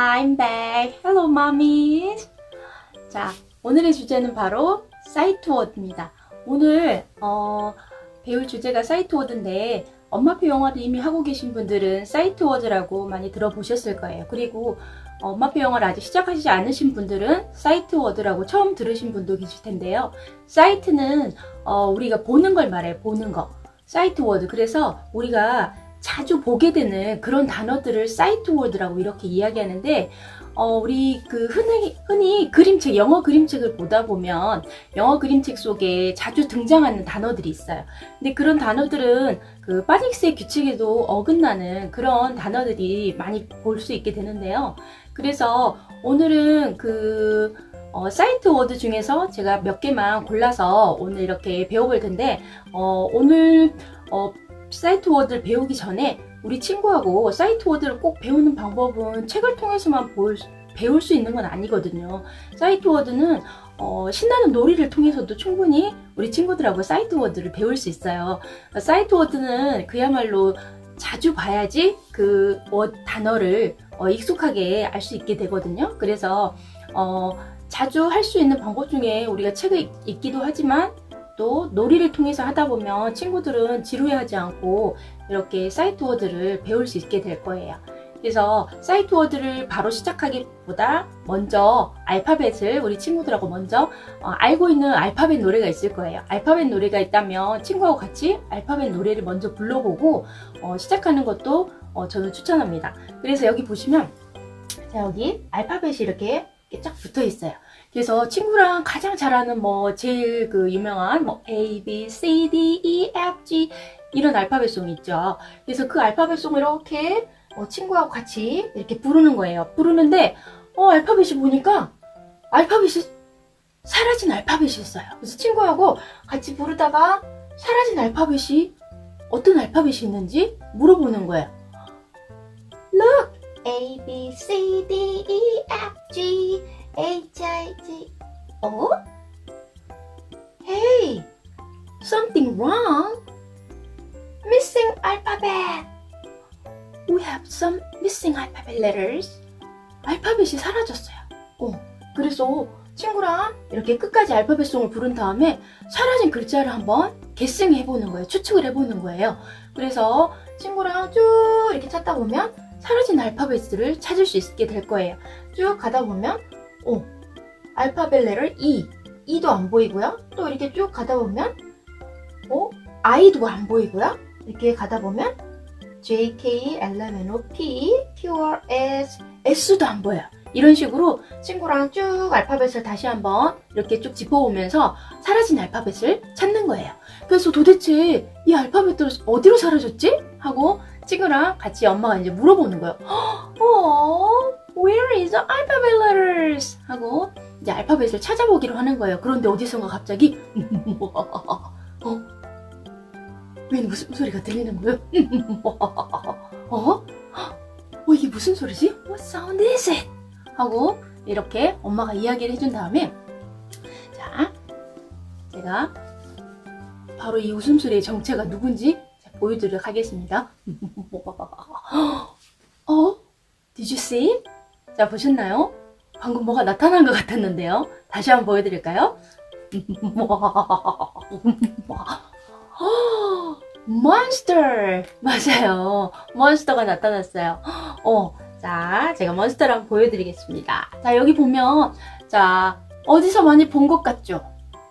I'm back. Hello, mommy. 자, 오늘의 주제는 바로 사이트 워드입니다. 오늘 어, 배울 주제가 사이트 워드인데 엄마표 영어를 이미 하고 계신 분들은 사이트 워드라고 많이 들어보셨을 거예요. 그리고 어, 엄마표 영어를 아직 시작하시지 않으신 분들은 사이트 워드라고 처음 들으신 분도 계실 텐데요. 사이트는 어, 우리가 보는 걸 말해요. 보는 거. 사이트 워드. 그래서 우리가 자주 보게 되는 그런 단어들을 사이트 워드라고 이렇게 이야기하는데 어, 우리 그 흔히, 흔히 그림책, 영어 그림책을 보다 보면 영어 그림책 속에 자주 등장하는 단어들이 있어요. 근데 그런 단어들은 그 파닉스의 규칙에도 어긋나는 그런 단어들이 많이 볼 수 있게 되는데요. 그래서 오늘은 그 어, 사이트 워드 중에서 제가 몇 개만 골라서 오늘 이렇게 배워볼 텐데 어, 오늘 어, 사이트 워드를 배우기 전에 우리 친구하고 사이트 워드를 꼭 배우는 방법은 책을 통해서만 볼, 배울 수 있는 건 아니거든요. 사이트 워드는 어, 신나는 놀이를 통해서도 충분히 우리 친구들하고 사이트 워드를 배울 수 있어요. 사이트 워드는 그야말로 자주 봐야지 그 워, 단어를 어, 익숙하게 알 수 있게 되거든요. 그래서 어, 자주 할 수 있는 방법 중에 우리가 책을 읽기도 하지만 또 놀이를 통해서 하다 보면 친구들은 지루해하지 않고 이렇게 사이트 워드를 배울 수 있게 될 거예요. 그래서 사이트 워드를 바로 시작하기보다 먼저 알파벳을 우리 친구들하고 먼저 어, 알고 있는 알파벳 노래가 있을 거예요. 알파벳 노래가 있다면 친구하고 같이 알파벳 노래를 먼저 불러보고 어, 시작하는 것도 어, 저는 추천합니다. 그래서 여기 보시면 자 여기 알파벳이 이렇게 쫙 붙어 있어요. 그래서 친구랑 가장 잘하는 뭐 제일 그 유명한 뭐 A, B, C, D, E, F, G 이런 알파벳송이 있죠. 그래서 그 알파벳송을 이렇게 어, 친구하고 같이 이렇게 부르는 거예요. 부르는데 어 알파벳이 보니까 알파벳이 사라진 알파벳이 있어요. 그래서 친구하고 같이 부르다가 사라진 알파벳이 어떤 알파벳이 있는지 물어보는 거예요. Look, A, B, C, D, E, F, G, H, I, J. 어? Hey, something wrong. Missing alphabet. We have some missing alphabet letters. 알파벳이 사라졌어요. 어, 그래서 친구랑 이렇게 끝까지 알파벳송을 부른 다음에 사라진 글자를 한번 개싱해 보는 거예요. 추측을 해 보는 거예요. 그래서 친구랑 쭉 이렇게 찾다 보면 사라진 알파벳을 찾을 수 있게 될 거예요. 쭉 가다 보면 어, 알파벳 레터 E, E도 안 보이고요. 또 이렇게 쭉 가다 보면 어, I도 안 보이고요. 이렇게 가다 보면 J, K, L, M, N, O, P, Q, R, S, S도 안 보여요. 이런 식으로 친구랑 쭉 알파벳을 다시 한번 이렇게 쭉 짚어보면서 사라진 알파벳을 찾는 거예요. 그래서 도대체 이 알파벳들 어디로 사라졌지? 하고 친구랑 같이 엄마가 이제 물어보는 거예요. 어, where is the alphabet letters? 하고 이제 알파벳을 찾아보기로 하는 거예요. 그런데 어디선가 갑자기 어? 왜 무슨 소리가 들리는 거예요? 어? 어, 이게 무슨 소리지? What sound is it? 하고 이렇게 엄마가 이야기를 해준 다음에 자, 제가 바로 이 웃음소리의 정체가 누군지 자, 보여드리도록 하겠습니다. 어? Did you see? 자, 보셨나요? 방금 뭐가 나타난 것 같았는데요. 다시 한번 보여드릴까요? 몬스터! 맞아요. 몬스터가 나타났어요. 어, 자, 제가 몬스터를 한번 보여드리겠습니다. 자, 여기 보면, 자, 어디서 많이 본 것 같죠?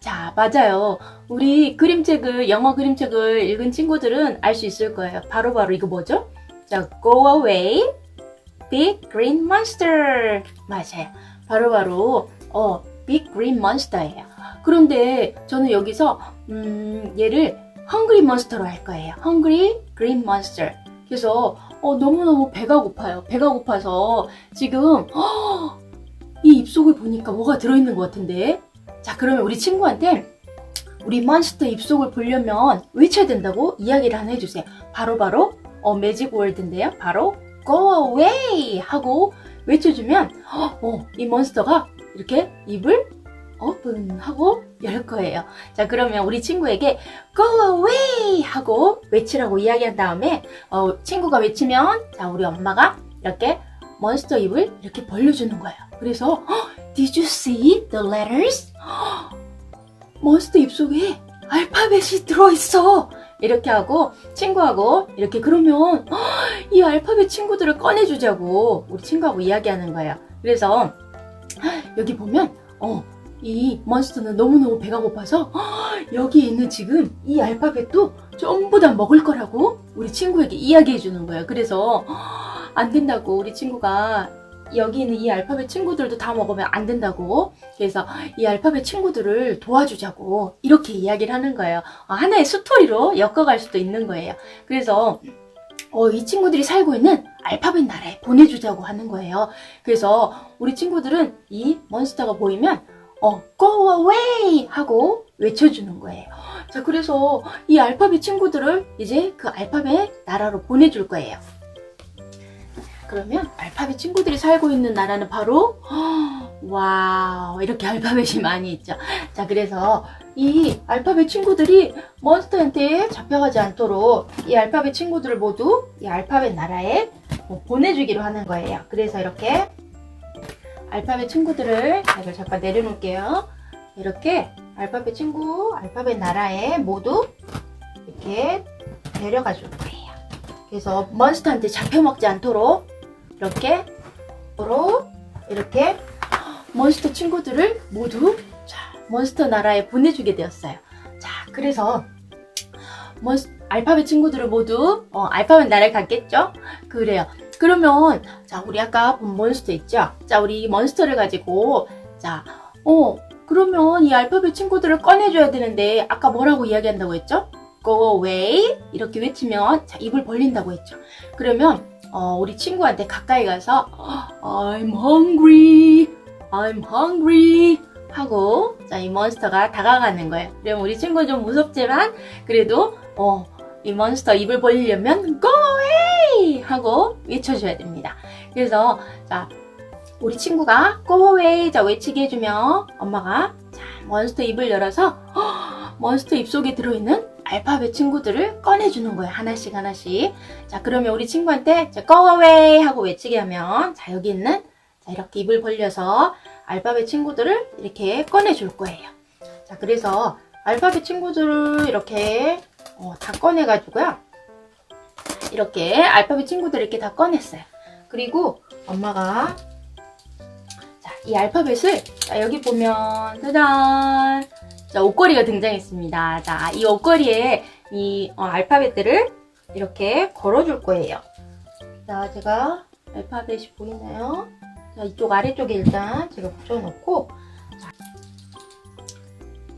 자, 맞아요. 우리 그림책을, 영어 그림책을 읽은 친구들은 알 수 있을 거예요. 바로바로 바로 이거 뭐죠? 자, go away, big green monster. 맞아요. 바로바로, 바로, 어, big green monster예요. 그런데 저는 여기서, 음, 얘를 hungry monster로 할 거예요. hungry green monster. 그래서, 어, 너무너무 배가 고파요. 배가 고파서 지금 허, 이 입속을 보니까 뭐가 들어있는 것 같은데 자 그러면 우리 친구한테 우리 몬스터 입속을 보려면 외쳐야 된다고 이야기를 하나 해주세요. 바로바로 바로, 어, 매직 월드인데요. 바로 go away 하고 외쳐주면 어, 이 몬스터가 이렇게 입을 오픈하고 열 거예요. 자, 그러면 우리 친구에게 go away 하고 외치라고 이야기한 다음에 어, 친구가 외치면 자, 우리 엄마가 이렇게 몬스터 입을 이렇게 벌려주는 거예요. 그래서 "헉, Did you see the letters? 몬스터 입 속에 알파벳이 들어있어. 이렇게 하고 친구하고 이렇게 그러면 "헉, 이 알파벳 친구들을 꺼내주자고 우리 친구하고 이야기하는 거예요. 그래서 여기 보면 어, 이 몬스터는 너무너무 배가 고파서 "헉, 여기 있는 지금 이 알파벳도 전부 다 먹을 거라고 우리 친구에게 이야기해 주는 거예요. 그래서 "헉, 안 된다고 우리 친구가 여기 있는 이 알파벳 친구들도 다 먹으면 안 된다고 그래서 이 알파벳 친구들을 도와주자고 이렇게 이야기를 하는 거예요. 어, 하나의 스토리로 엮어갈 수도 있는 거예요. 그래서 어, 이 친구들이 살고 있는 알파벳 나라에 보내주자고 하는 거예요. 그래서 우리 친구들은 이 몬스터가 보이면 어, go away 하고 외쳐주는 거예요. 자, 그래서 이 알파벳 친구들을 이제 그 알파벳 나라로 보내줄 거예요. 그러면 알파벳 친구들이 살고 있는 나라는 바로 와우 이렇게 알파벳이 많이 있죠. 자 그래서 이 알파벳 친구들이 몬스터한테 잡혀가지 않도록 이 알파벳 친구들을 모두 이 알파벳 나라에 뭐 보내주기로 하는 거예요. 그래서 이렇게 알파벳 친구들을 이걸 잠깐 내려놓을게요. 이렇게 알파벳 친구, 알파벳 나라에 모두 이렇게 데려가 줄 거예요. 그래서 몬스터한테 잡혀먹지 않도록 이렇게 으로 이렇게 몬스터 친구들을 모두 자, 몬스터 나라에 보내주게 되었어요. 자, 그래서 몬스, 알파벳 친구들을 모두 어, 알파벳 나라에 갔겠죠? 그래요. 그러면 자, 우리 아까 본 몬스터 있죠? 자, 우리 이 몬스터를 가지고 자, 어, 그러면 이 알파벳 친구들을 꺼내줘야 되는데 아까 뭐라고 이야기한다고 했죠? Go away 이렇게 외치면 자, 입을 벌린다고 했죠. 그러면 어, 우리 친구한테 가까이 가서 I'm hungry, I'm hungry 하고 자, 이 몬스터가 다가가는 거예요. 그럼 우리 친구 좀 무섭지만 그래도 어, 이 몬스터 입을 벌리려면 Go away 하고 외쳐줘야 됩니다. 그래서 자, 우리 친구가 Go away 자 외치게 해주면 엄마가 자, 몬스터 입을 열어서 몬스터 입 속에 들어있는 알파벳 친구들을 꺼내주는 거예요. 하나씩 하나씩. 자, 그러면 우리 친구한테 자, go away 하고 외치게 하면 자, 여기 있는 자, 이렇게 입을 벌려서 알파벳 친구들을 이렇게 꺼내줄 거예요. 자, 그래서 알파벳 친구들을 이렇게 어, 다 꺼내가지고요. 이렇게 알파벳 친구들 이렇게 다 꺼냈어요. 그리고 엄마가 자, 이 알파벳을 자, 여기 보면 짜잔 자, 옷걸이가 등장했습니다. 자, 이 옷걸이에 이 어, 알파벳들을 이렇게 걸어줄 거예요. 자, 제가 알파벳이 보이나요? 자, 이쪽 아래쪽에 일단 제가 붙여놓고 자,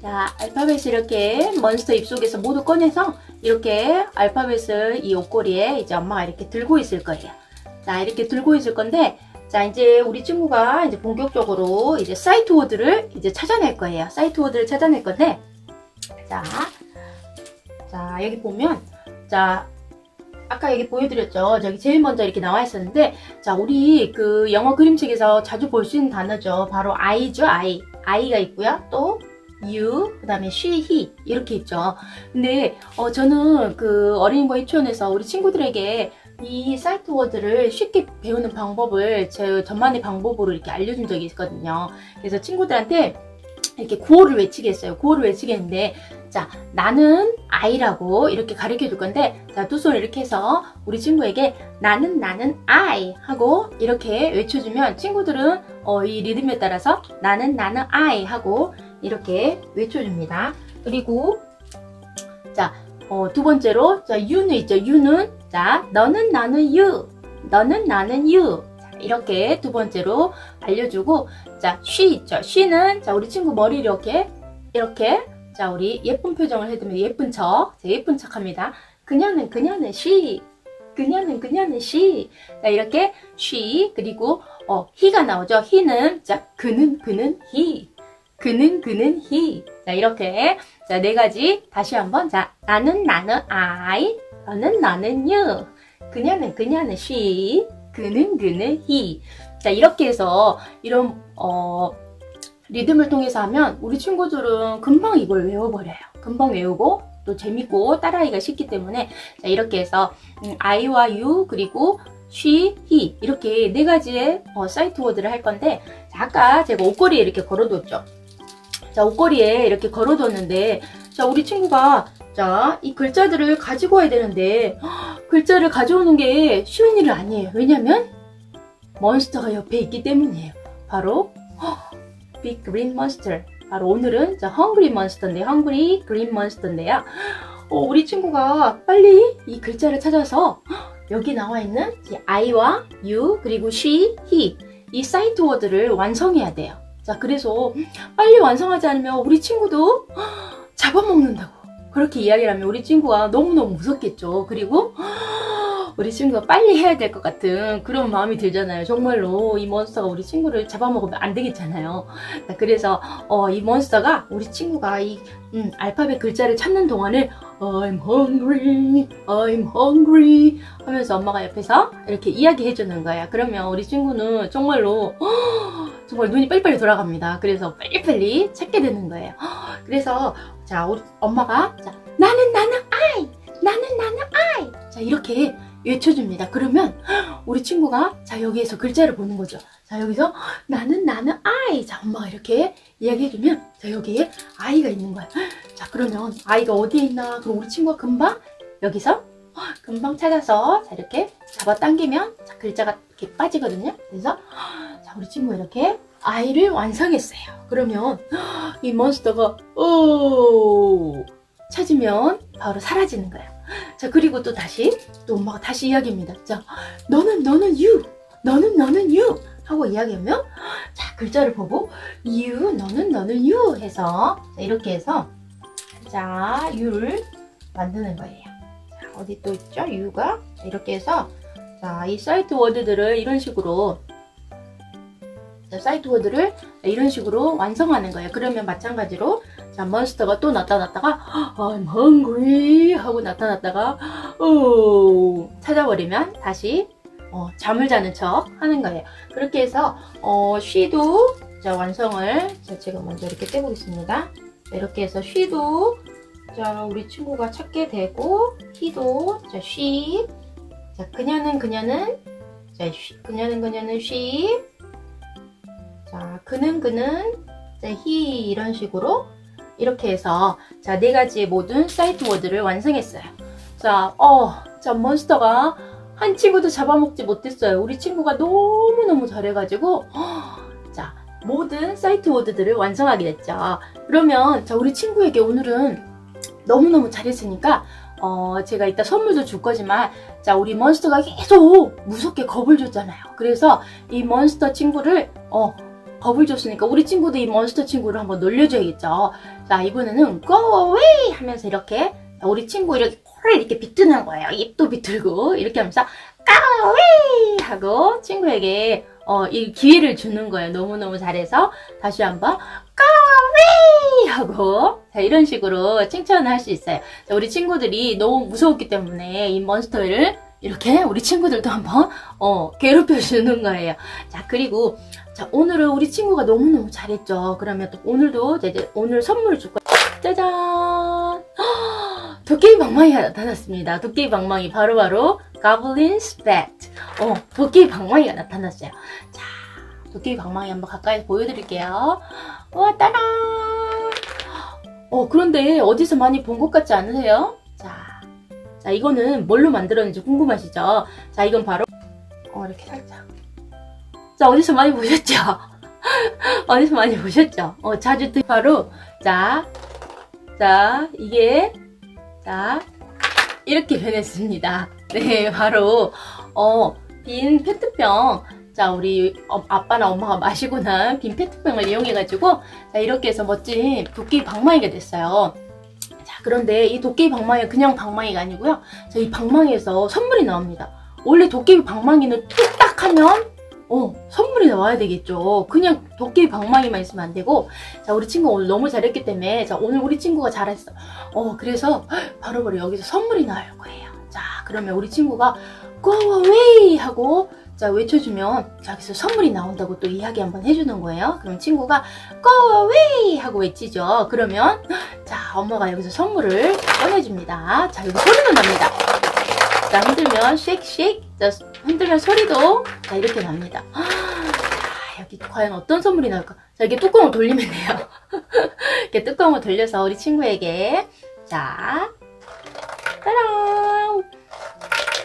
자, 알파벳을 이렇게 몬스터 입속에서 모두 꺼내서 이렇게 알파벳을 이 옷걸이에 이제 엄마가 이렇게 들고 있을 거예요. 자, 이렇게 들고 있을 건데 자, 이제 우리 친구가 이제 본격적으로 이제 사이트 워드를 이제 찾아낼 거예요. 사이트 워드를 찾아낼 건데, 자, 자, 여기 보면, 자, 아까 여기 보여드렸죠. 저기 제일 먼저 이렇게 나와 있었는데, 자, 우리 그 영어 그림책에서 자주 볼 수 있는 단어죠. 바로 I죠, I. I가 있고요. 또, you, 그 다음에 she, he. 이렇게 있죠. 근데, 어, 저는 그 어린이보 유치원에서 우리 친구들에게 이 사이트 워드를 쉽게 배우는 방법을 제 저만의 방법으로 이렇게 알려준 적이 있거든요. 그래서 친구들한테 이렇게 구호를 외치게 했어요. 구호를 외치게 했는데, 자, 나는 아이라고 이렇게 가르쳐 줄 건데, 자, 두 손을 이렇게 해서 우리 친구에게 나는 나는 아이 하고 이렇게 외쳐주면 친구들은 어, 이 리듬에 따라서 나는 나는 아이 하고 이렇게 외쳐줍니다. 그리고, 자, 어, 두 번째로, 자, you는 있죠. you는 자, 너는 나는 you. 너는 나는 you. 자, 이렇게 두 번째로 알려주고, 자, she 있죠. she는, 자, 우리 친구 머리 이렇게, 이렇게, 자, 우리 예쁜 표정을 해두면 예쁜 척, 자, 예쁜 척 합니다. 그녀는, 그녀는 she. 그녀는, 그녀는 she. 자, 이렇게 she, 그리고, 어, he가 나오죠. he는, 자, 그는, 그는 he. 그는, 그는 he. 자, 이렇게, 자, 네 가지 다시 한번, 자, 나는, 나는 I. 너는 you. 그녀는 그녀는 she. 그는 그는 he. 자, 이렇게 해서 이런 어 리듬을 통해서 하면 우리 친구들은 금방 이걸 외워버려요. 금방 외우고 또 재밌고 따라하기가 쉽기 때문에 자, 이렇게 해서 음, I와 you 그리고 she, he 이렇게 네 가지의 어, 사이트 워드를 할 건데 자, 아까 제가 옷걸이에 이렇게 걸어뒀죠. 자 옷걸이에 이렇게 걸어뒀는데 자 우리 친구가 자 이 글자들을 가지고 와야 되는데 헉, 글자를 가져오는 게 쉬운 일은 아니에요. 왜냐면 몬스터가 옆에 있기 때문이에요. 바로 빅 그린 몬스터. 바로 오늘은 자 헝그리 몬스터인데 헝그리 그린 몬스터인데요. 어, 우리 친구가 빨리 이 글자를 찾아서 여기 나와 있는 이 I와 you 그리고 she, he 이 사이트 워드를 완성해야 돼요. 자 그래서 빨리 완성하지 않으면 우리 친구도 잡아먹는다고 그렇게 이야기를 하면 우리 친구가 너무너무 무섭겠죠. 그리고 우리 친구가 빨리 해야 될 것 같은 그런 마음이 들잖아요. 정말로 이 몬스터가 우리 친구를 잡아먹으면 안 되겠잖아요. 자, 그래서 어, 이 몬스터가 우리 친구가 이 음, 알파벳 글자를 찾는 동안에 I'm hungry, I'm hungry 하면서 엄마가 옆에서 이렇게 이야기해 주는 거야. 그러면 우리 친구는 정말로 정말 눈이 빨리빨리 돌아갑니다. 그래서 빨리빨리 찾게 되는 거예요. 그래서 자 우리 엄마가 자 나는 나는 I, 나는 나는 I 자 이렇게 외쳐줍니다. 그러면 우리 친구가 자 여기에서 글자를 보는 거죠. 자 여기서 나는 나는 I 자 엄마가 이렇게 이야기해주면 자 여기에 I가 있는 거야. 자 그러면 I가 어디에 있나 그럼 우리 친구가 금방 여기서 금방 찾아서 자 이렇게 잡아당기면 자 글자가 이렇게 빠지거든요. 그래서 자 우리 친구 이렇게 I를 완성했어요. 그러면 이 몬스터가 오 찾으면 바로 사라지는 거야. 자 그리고 또 다시 또 엄마가 다시 이야기합니다. 자 너는 너는 you 너는 너는 you 하고 이야기하면 자 글자를 보고 you 너는 너는 you 해서 자, 이렇게 해서 자 you를 만드는 거예요. 자 어디 또 있죠 you가 자, 이렇게 해서 자 이 사이트 워드들을 이런 식으로 자, 사이트 워드를 이런 식으로 완성하는 거예요. 그러면 마찬가지로 자 몬스터가 또 나타났다가 I'm hungry 하고 나타났다가 오 찾아버리면 다시 어, 잠을 자는 척 하는 거예요. 그렇게 해서 어, 쉬도 자 완성을 자, 제가 먼저 이렇게 떼보겠습니다. 자, 이렇게 해서 쉬도 자 우리 친구가 찾게 되고 히도 자 she 자 그녀는 그녀는 자 쉬, 그녀는 그녀는 she 자 그는 그는 자 he 이런 식으로 이렇게 해서 자 네 가지의 모든 사이트 워드를 완성했어요. 자, 어, 자 몬스터가 한 친구도 잡아먹지 못했어요. 우리 친구가 너무 너무 잘해가지고 자 모든 사이트 워드들을 완성하게 됐죠. 그러면 자 우리 친구에게 오늘은 너무 너무 잘했으니까 어 제가 이따 선물도 줄 거지만 자 우리 몬스터가 계속 무섭게 겁을 줬잖아요. 그래서 이 몬스터 친구를 어 겁을 줬으니까 우리 친구도 이 몬스터 친구를 한번 놀려줘야겠죠. 자, 이번에는 go away 하면서 이렇게 우리 친구 이렇게 코를 이렇게 비트는 거예요. 입도 비틀고 이렇게 하면서 go away 하고 친구에게 어, 이 기회를 주는 거예요. 너무너무 잘해서 다시 한번 go away 하고 자, 이런 식으로 칭찬을 할 수 있어요. 자, 우리 친구들이 너무 무서웠기 때문에 이 몬스터를 이렇게 우리 친구들도 한번 어, 괴롭혀 주는 거예요. 자, 그리고 자, 오늘은 우리 친구가 너무너무 잘했죠. 그러면 또 오늘도 이제 오늘 선물을 줄 거예요. 짜잔! 헉, 도깨비 방망이가 나타났습니다. 도깨비 방망이 바로바로 Goblin's Bat. 어, 도깨비 방망이가 나타났어요. 자, 도깨비 방망이 한번 가까이 보여드릴게요. 와, 따란! 어, 그런데 어디서 많이 본 것 같지 않으세요? 자, 자, 이거는 뭘로 만들었는지 궁금하시죠? 자, 이건 바로, 어, 이렇게 살짝. 자, 어디서 많이 보셨죠? 어디서 많이 보셨죠? 어, 자주 듣, 바로, 자, 자, 이게, 자, 이렇게 변했습니다. 네, 바로, 어, 빈 페트병, 자, 우리 어, 아빠나 엄마가 마시고 난 빈 페트병을 이용해가지고, 자, 이렇게 해서 멋진 도끼 방망이가 됐어요. 자, 그런데 이 도깨비 방망이가 그냥 방망이가 아니고요. 자, 이 방망이에서 선물이 나옵니다. 원래 도깨비 방망이는 뚝딱 하면 어, 선물이 나와야 되겠죠. 그냥 도깨비 방망이만 있으면 안 되고. 자, 우리 친구 오늘 너무 잘했기 때문에 자, 오늘 우리 친구가 잘했어. 어, 그래서 바로바로 여기서 선물이 나올 거예요. 자, 그러면 우리 친구가 go away 하고 자, 외쳐주면 자, 여기서 선물이 나온다고 또 이야기 한번 해주는 거예요. 그럼 친구가 go away 하고 외치죠. 그러면 자, 엄마가 여기서 선물을 꺼내줍니다. 자, 여기 소리가 납니다. 자, 흔들면 쉐이크 자, 흔들면 소리도 자 이렇게 납니다. 아, 여기 과연 어떤 선물이 나올까? 자 이게 뚜껑을 돌리면 돼요. 이렇게 뚜껑을 돌려서 우리 친구에게 자 따란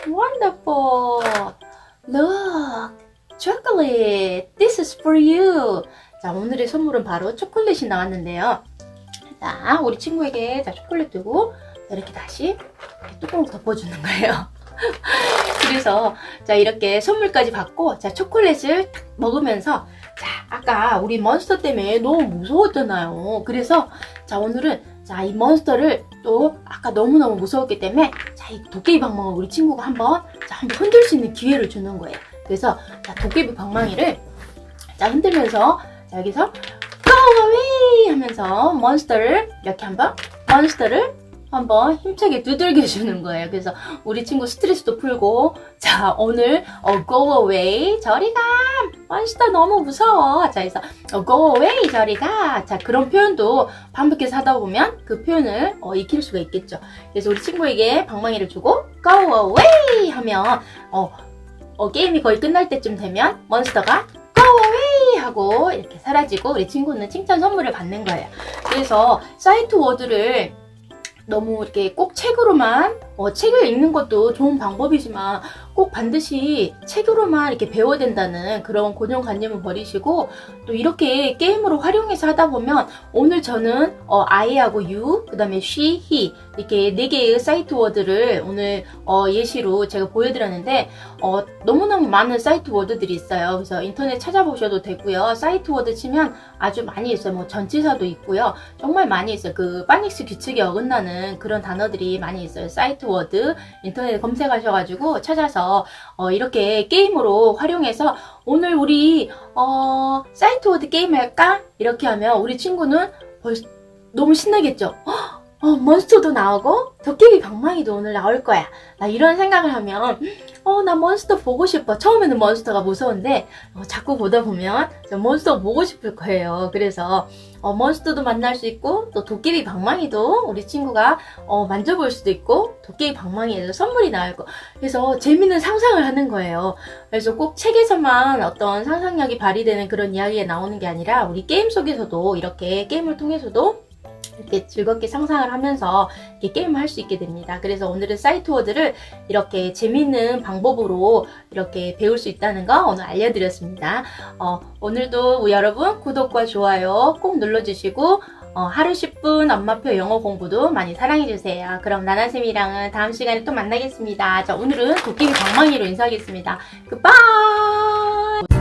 wonderful look chocolate this is for you 자 오늘의 선물은 바로 초콜릿이 나왔는데요. 자 우리 친구에게 자 초콜릿 두고 자, 이렇게 다시 뚜껑을 덮어주는 거예요. 그래서 자 이렇게 선물까지 받고 자 초콜릿을 딱 먹으면서 자 아까 우리 몬스터 때문에 너무 무서웠잖아요. 그래서 자 오늘은 자 이 몬스터를 또 아까 너무너무 무서웠기 때문에 자 이 도깨비 방망을 우리 친구가 한번 자 한번 흔들 수 있는 기회를 주는 거예요. 그래서 자 도깨비 방망이를 자 흔들면서 자 여기서 Go away 하면서 몬스터를 이렇게 한번 몬스터를 한번 힘차게 두들겨 주는 거예요. 그래서 우리 친구 스트레스도 풀고 자 오늘 어, go away 저리 가 몬스터 너무 무서워 자 그래서 어, go away 저리 가자 그런 표현도 반복해서 하다 보면 그 표현을 어, 익힐 수가 있겠죠. 그래서 우리 친구에게 방망이를 주고 go away 하면 어, 어, 게임이 거의 끝날 때쯤 되면 몬스터가 go away 하고 이렇게 사라지고 우리 친구는 칭찬 선물을 받는 거예요. 그래서 사이트 워드를 너무 이렇게 꼭 책으로만 어, 책을 읽는 것도 좋은 방법이지만 꼭 반드시 책으로만 이렇게 배워야 된다는 그런 고정관념을 버리시고 또 이렇게 게임으로 활용해서 하다 보면 오늘 저는 어, I하고 you 그다음에 she, he 이렇게 네 개의 사이트 워드를 오늘 어, 예시로 제가 보여드렸는데 어, 너무너무 많은 사이트 워드들이 있어요. 그래서 인터넷 찾아보셔도 되고요. 사이트 워드 치면 아주 많이 있어요. 뭐 전치사도 있고요. 정말 많이 있어요. 그 파닉스 규칙에 어긋나는 그런 단어들이 많이 있어요. 사이트 워드 인터넷 검색하셔가지고 찾아서 어, 이렇게 게임으로 활용해서 오늘 우리 어, 사이트 워드 게임 할까? 이렇게 하면 우리 친구는 벌써 너무 신나겠죠? 헉, 어, 몬스터도 나오고 도깨비 방망이도 오늘 나올 거야. 나 이런 생각을 하면 어, 나 몬스터 보고 싶어. 처음에는 몬스터가 무서운데 어, 자꾸 보다 보면 저 몬스터 보고 싶을 거예요. 그래서 어, 몬스터도 만날 수 있고 또 도깨비 방망이도 우리 친구가 어, 만져볼 수도 있고 도깨비 방망이에서 선물이 나올 거. 그래서 재밌는 상상을 하는 거예요. 그래서 꼭 책에서만 어떤 상상력이 발휘되는 그런 이야기가 나오는 게 아니라 우리 게임 속에서도 이렇게 게임을 통해서도 이렇게 즐겁게 상상을 하면서 이렇게 게임을 할 수 있게 됩니다. 그래서 오늘은 사이트 워드를 이렇게 재밌는 방법으로 이렇게 배울 수 있다는 거 오늘 알려드렸습니다. 어, 오늘도 여러분 구독과 좋아요 꼭 눌러주시고 어, 하루 10분 엄마표 영어 공부도 많이 사랑해주세요. 그럼 나나쌤이랑은 다음 시간에 또 만나겠습니다. 자, 오늘은 도깨비 방망이로 인사하겠습니다. 굿바이!